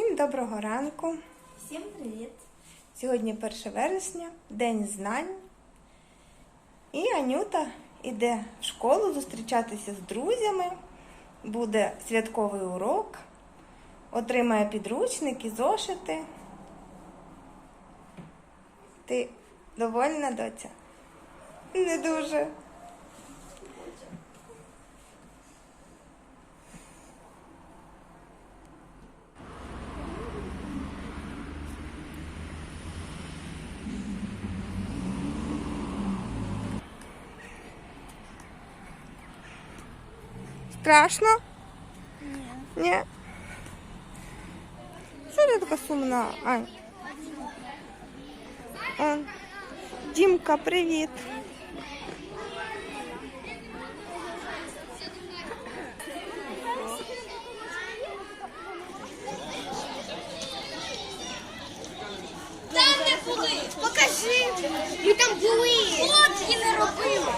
Всім доброго ранку. Всім привіт! Сьогодні 1 вересня, День знань. І Анюта йде в школу зустрічатися з друзями. Буде святковий урок, отримає підручники, зошити. Ти довольна, доця? Не дуже. Страшно? Ні. Ні. Що ти така сумна, Ань? Он. Дімка, привіт. Там не були. Покажи. Ми там були. Фотки не робили.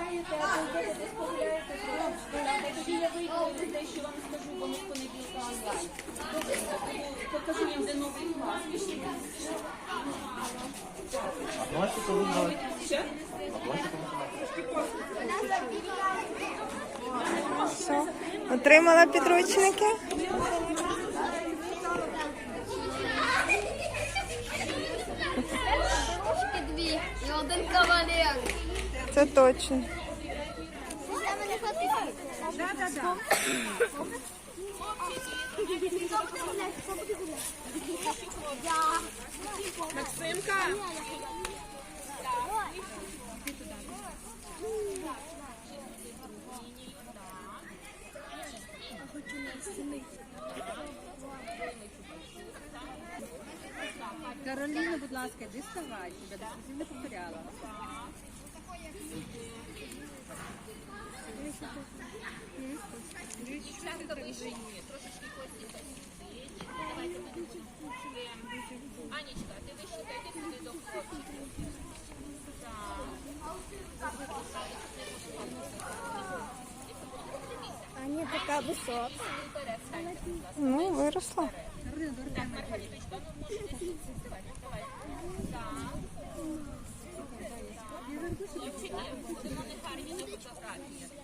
Чекаєте, або йдете десь погуляєте родичами, тоді я вийду те, що вам скажу, бо ми в понеділка онлайн. Добре, покажу їм, де новий клас. Пішли. Все. Отримала підручники? Це точно. Максимка, Кароліна, будь ласка, діставай, тебе Часто выше, трошечки кости косицы. Давайте мы не будем. Анечка, ты высчитайте сюда до хлопчика. Ну, виросла. Так, Маргариточка, ну, може, не гарні на.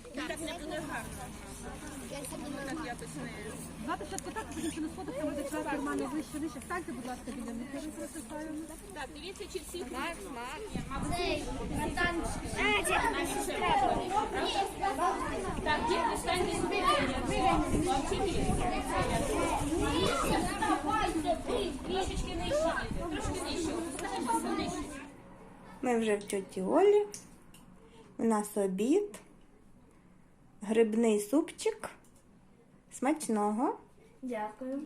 Знати спочатку так, потім що на сходах там буде час нормально вище, вище. Встаньте, будь ласка, біля просто ставимо. так, дивіться, чи всі. Так, діти, станьте сюди. Хлопчики. Трошечки нижче. Трошки нижче. Ми вже в тьоті Олі. У нас обід. Грибний супчик. Смачного. Дякую.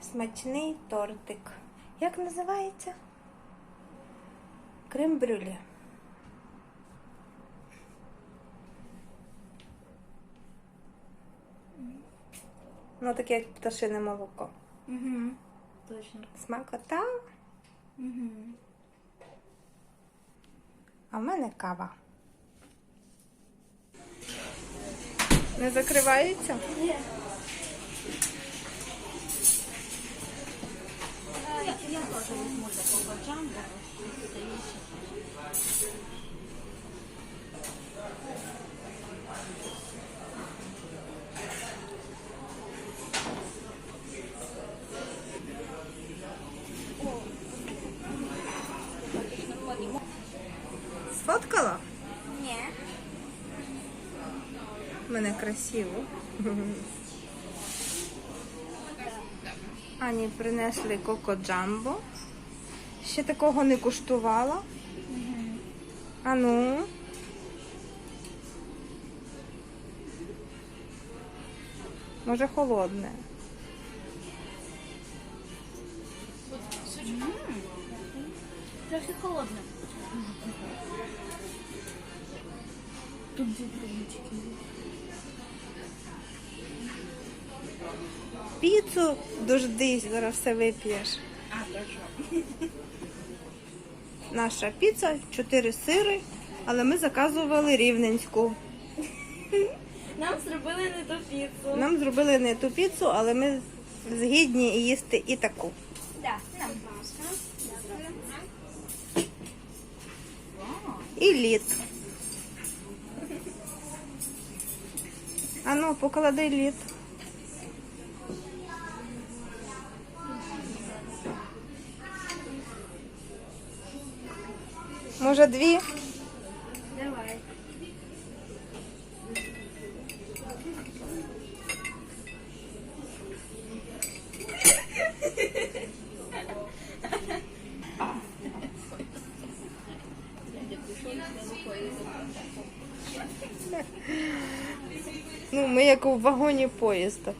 Смачний тортик. Як називається? Крем-брюле. Ну, таке як пташине молоко. Угу. Точно. Смакота. Угу. А в мене кава. Не закривається? Сфоткала? Ні. Мене красиво. Ані принесли коко джамбо. Ще такого не куштувала. А ну. Може холодне. Трохи холодно. Тут дві привички. Піцу дождись, зараз все вип'єш. А, точно. наша піца, 4 сири, але ми заказували рівненську. Нам зробили не ту піцу. Нам зробили не ту піцу, але ми згідні їсти і таку. Так, нам. І лід. Ану, поклади лід. Може, дві? Ми як у вагоні поїзда.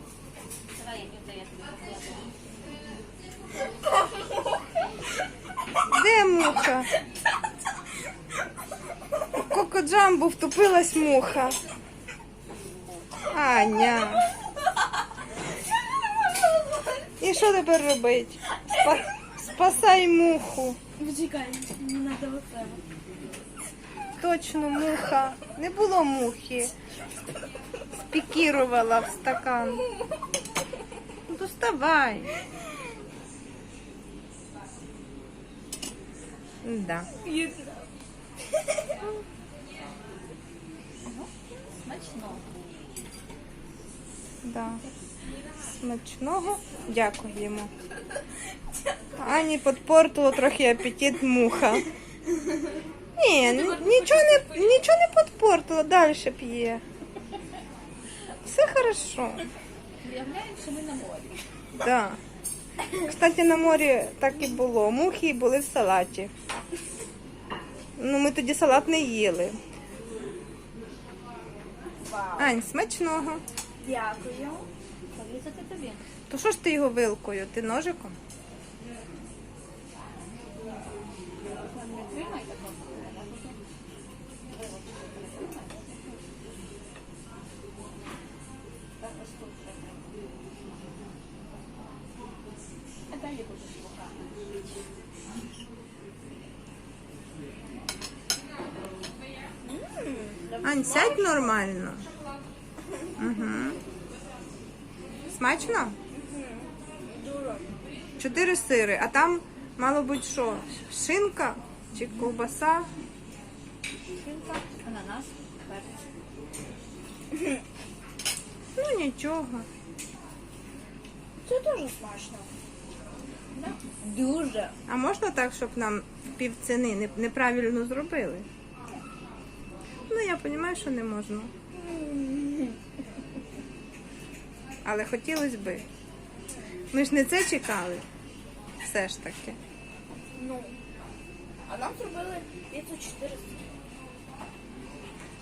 Де муха? У Коко Джамбо втопилась муха. Аня. І що тепер робить? Спа- Спасай муху. Почекай, не треба. Точно муха. Не було мухи. Спікірувала в стакан. Ну, доставай. Да. Смачно. Да. Смачного. Дякуємо. Ані підпортило трохи апетит муха. Ні, ні- нічого не, нічого не підпортило, далі п'є. Все хорошо. Уявляємо, що ми на морі. Да. Кстати, на морі так і було. Мухи були в салаті. Ну, ми тоді салат не їли. Ань, смачного. Дякую. Повісити тобі. То що ж ти його вилкою? Ти ножиком? Ань, сядь нормально. Угу. Смачно? Чотири сири, а там мало бути що? Шинка чи ковбаса? Ананас, перець. Ну нічого. Це дуже смачно. Дуже. А можна так, щоб нам півціни неправильно зробили? Ну, я розумію, що не можна. Але хотілося би. Ми ж не це чекали. Все ж таки. Ну. А нам зробили піцу 400.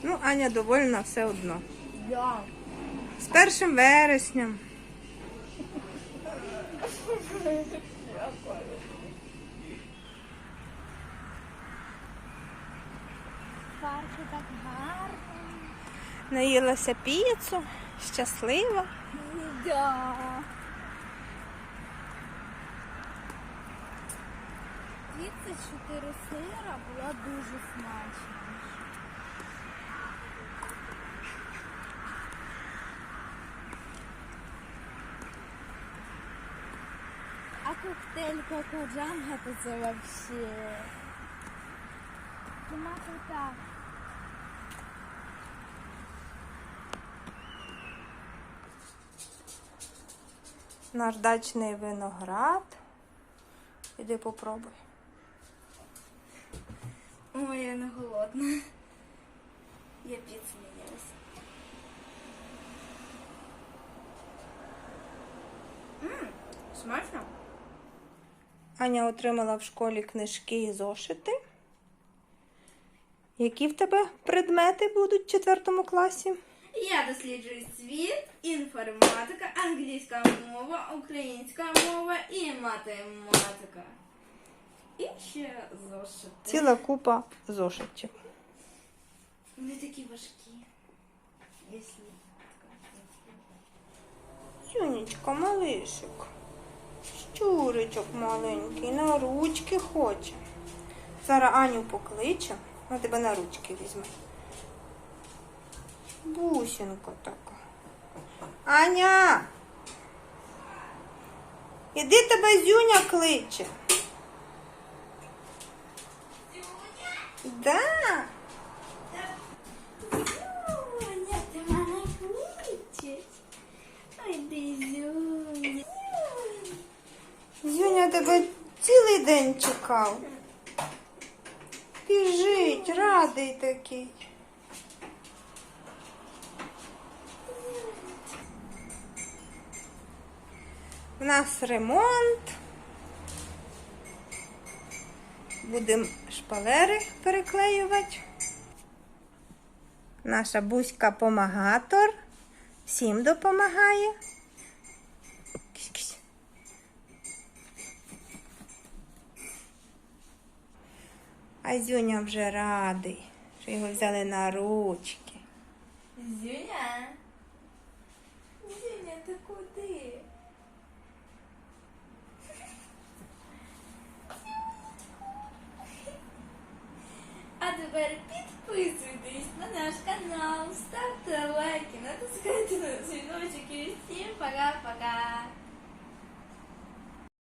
Ну, Аня довольна все одно. Да. З першим вересням. Парки так гарно. Наїлася піцу, щаслива. Да. Піца 4 сира була дуже смачна. А коктейль Коко Джанга це вообще. Смакота. Наш дачний виноград. Іди попробуй. Ой, я не голодна. Я піцу не. Ммм, смачно. Аня отримала в школі книжки і зошити. Які в тебе предмети будуть в четвертому класі? Я досліджую світ, інформатика, англійська мова, українська мова і математика. І ще зошити. Ціла купа зошитів. Вони такі важкі. Якщо Юнічка, малишик. Щуричок маленький, на ручки хоче. Зараз Аню покличе, вона тебе на ручки візьме. Бусинка така. Аня! Іди тебе Зюня кличе. Да. Зюня, ти мене кличеш. Ой, ти Зюня. Зюня тебе цілий день чекав. Біжить, радий такий. У нас ремонт. Будемо шпалери переклеювати. Наша бузька помагатор. Всім допомагає. А Зюня вже радий, що його взяли на ручки. Зюня? Зюня, ти куди?